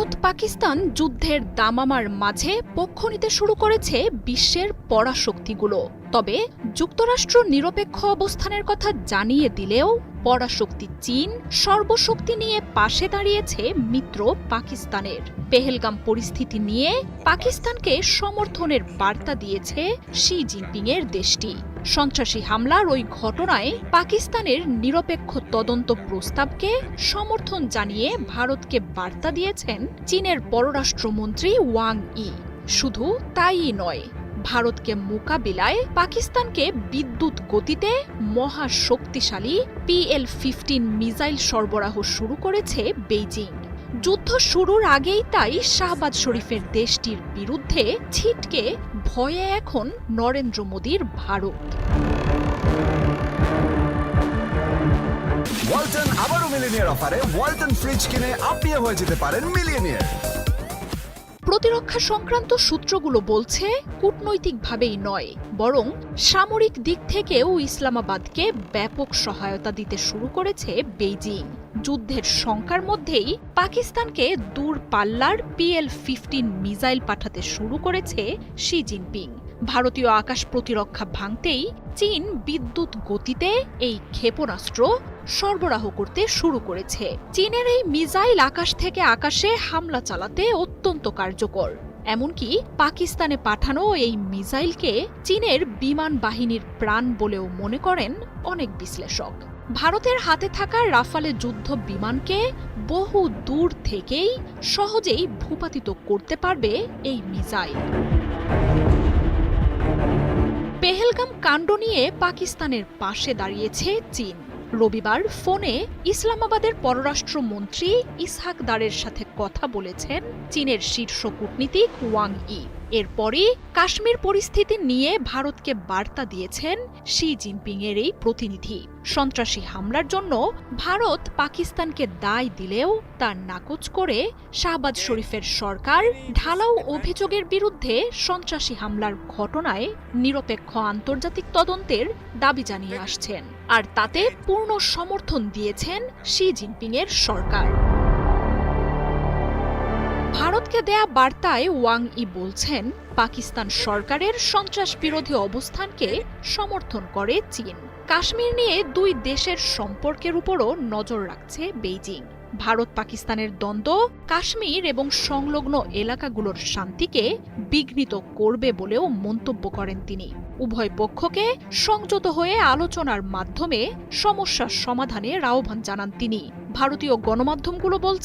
ভারত পাকিস্তান যুদ্ধের দামামার মাঝে পক্ষ নিতে শুরু করেছে বিশ্বের পরাশক্তিগুলো। তবে যুক্তরাষ্ট্র নিরপেক্ষ অবস্থানের কথা জানিয়ে দিলেও পরাশক্তি চীন সর্বশক্তি নিয়ে পাশে দাঁড়িয়েছে মিত্র পাকিস্তানের। পেহেলগাম পরিস্থিতি নিয়ে পাকিস্তানকে সমর্থনের বার্তা দিয়েছে শি জিনপিং এর দেশটি। সন্ত্রাসী হামলার ওই ঘটনায় পাকিস্তানের নিরপেক্ষ তদন্ত প্রস্তাবকে সমর্থন জানিয়ে ভারতকে বার্তা দিয়েছেন চীনের পররাষ্ট্রমন্ত্রী ওয়াং ই। শুধু তাইই নয় ভারতকে মোকাবিলায় পাকিস্তানকে বিদ্যুৎ গতিতে মহা শক্তিশালী পিএল ফিফটিন মিসাইল সরবরাহ শুরু করেছে বেইজিং। যুদ্ধ শুরুর আগেই তাই শাহবাজ শরীফের দেশটির বিরুদ্ধে ছিটকে ভয়ে এখন নরেন্দ্র মোদীর ভারত। ওয়ালটন আবারও মিলিনিয়ার অফারে, ওয়ালটন ফ্রিজ কিনে আপনিও হয়ে যেতে পারেন মিলিয়নিয়ার। প্রতিরক্ষা সংক্রান্ত সূত্রগুলো বলছে, কূটনৈতিকভাবেই নয়, বরং সামরিক দিক থেকেও ইসলামাবাদকে ব্যাপক সহায়তা দিতে শুরু করেছে বেইজিং। যুদ্ধের শঙ্কার মধ্যেই পাকিস্তানকে দূর পাল্লার পিএল ফিফটিন মিসাইল পাঠাতে শুরু করেছে শি জিনপিং। ভারতীয় আকাশ প্রতিরক্ষা ভাঙতেই চীন বিদ্যুৎ গতিতে এই ক্ষেপণাস্ত্র সরবরাহ করতে শুরু করেছে। চীনের এই মিসাইল আকাশ থেকে আকাশে হামলা চালাতে অত্যন্ত কার্যকর। এমনকি পাকিস্তানে পাঠানো এই মিসাইলকে চীনের বিমান বাহিনীর প্রাণ বলেও মনে করেন অনেক বিশ্লেষক। ভারতের হাতে থাকা রাফালে যুদ্ধ বিমানকে বহু দূর থেকেই সহজেই ভূপাতিত করতে পারবে এই মিসাইল। পেহেলগাম কাণ্ড নিয়ে পাকিস্তানের পাশে দাঁড়িয়েছে চীন। রবিবার ফোনে ইসলামাবাদের পররাষ্ট্রমন্ত্রী ইসহাক দারের সাথে কথা বলেছেন চীনের শীর্ষ কূটনীতিক ওয়াং ই। এরপরই কাশ্মীর পরিস্থিতি নিয়ে ভারতকে বার্তা দিয়েছেন শি জিনপিং এর এই প্রতিনিধি। সন্ত্রাসী হামলার জন্য ভারত পাকিস্তানকে দায় দিলেও তার নাকচ করে শাহবাজ শরীফের সরকার ঢালাও অভিযোগের বিরুদ্ধে সন্ত্রাসী হামলার ঘটনায় নিরপেক্ষ আন্তর্জাতিক তদন্তের দাবি জানিয়ে আসছেন। আর তাতে পূর্ণ সমর্থন দিয়েছেন শি জিনপিং এর সরকার। ভারতকে দেয়া বার্তায় ওয়াং ই বলছেন, পাকিস্তান সরকারের সন্ত্রাস বিরোধী অবস্থানকে সমর্থন করে চীন। কাশ্মীর নিয়ে দুই দেশের সম্পর্কের উপরও নজর রাখছে বেইজিং। ভারত পাকিস্তানের দ্বন্দ্ব কাশ্মীর এবং সংলগ্ন এলাকাগুলোর শান্তিকে বিঘ্নিত করবে বলেও মন্তব্য করেন তিনি। উভয় পক্ষকে সংযত হয়ে আলোচনার মাধ্যমে সমস্যার সমাধানের আহ্বান জানান তিনি। ভারতীয় গণমাধ্যমগুলো বলছে